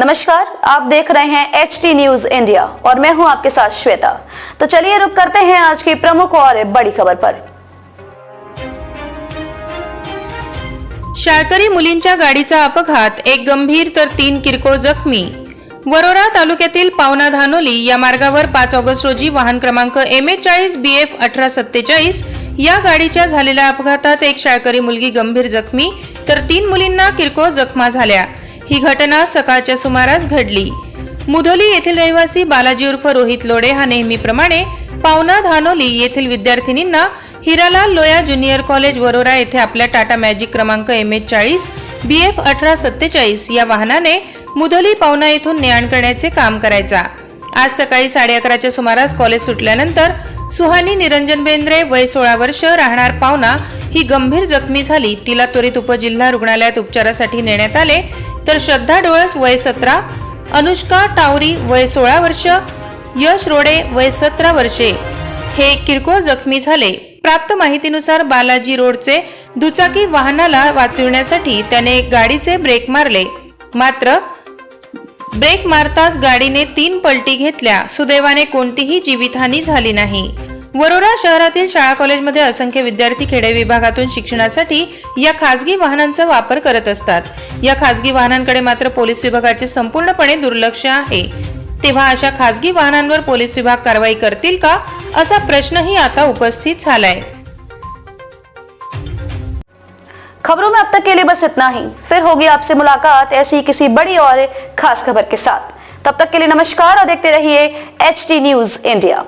नमस्कार आप देख रहे हैं एच टी न्यूज इंडिया और मैं हूं आपके साथ श्वेता। तो चलिए रुक करते हैं आज की प्रमुख और बड़ी खबर पर। शाळकरी मुलींच्या गाडीचा अपघात एक गंभीर तर तीन किरकोळ जखमी. वरोरा तालुक्यातील पावना धानोली या मार्गावर पाच ऑगस्ट रोजी वाहन क्रमांक एम एच चाळीस बी एफ अठरा सत्तेचाळीस या गाडीच्या झालेल्या अपघातात एक शाळकरी मुलगी गंभीर जखमी तर तीन मुलींना किरकोळ जखमा झाल्या. ही घटना सकाळच्या सुमारास घडली. मुधोली येथील रहिवासी बालाजी उर्फ रोहित लोडे हा नेहमीप्रमाणे पावना धानोली येथील विद्यार्थिनींना हिरालाल लोया ज्युनियर कॉलेज वरोरा येथे आपल्या टाटा मॅजिक क्रमांक एम एच चाळीस बी एफ अठरा सत्तेचाळीस या वाहनाने मुधोली पावना येथून ने आण करण्याचे काम करायचा. आज सकाळी साडे अकराच्या सुमारास कॉलेज सुटल्यानंतर सुहानी निरंजन बेंद्रे वय सोळा वर्ष राहणार पावना ही गंभीर जखमी झाली. तिला त्वरित उपजिल्हा रुग्णालयात उपचारासाठी नेण्यात आले. तर श्रद्धा डोळस वय सतरा अनुष्का टावरी वय सोळा वर्ष यश रोडे वय सतरा वर्षे. हे किरकोळ जखमी झाले. प्राप्त माहितीनुसार बालाजी रोडचे दुचाकी वाहनाला वाचविण्यासाठी त्याने गाडीचे ब्रेक मारले. मात्र ब्रेक मारताच गाडीने तीन पलटी घेतल्या. सुदैवाने कोणतीही जीवितहानी झाली नाही. वरोरा शहरातील शाळा कॉलेजमध्ये असंख्य विद्यार्थी खेडे विभागातून शिक्षणासाठी या खासगी वाहनांचा वापर करत असतात. या खासगी वाहनांकडे मात्र पोलीस विभागाचे संपूर्णपणे दुर्लक्ष आहे. तेव्हा अशा खासगी वाहनांवर पोलीस विभाग कारवाई करतील का असा प्रश्नही आता उपस्थित झालाय. खबरों में अब तक के लिए बस इतना ही। फिर होगी आपसे मुलाकात ऐसी किसी बड़ी और खास खबर के साथ। तब तक के लिए नमस्कार और देखते रहिए एच टी न्यूज इंडिया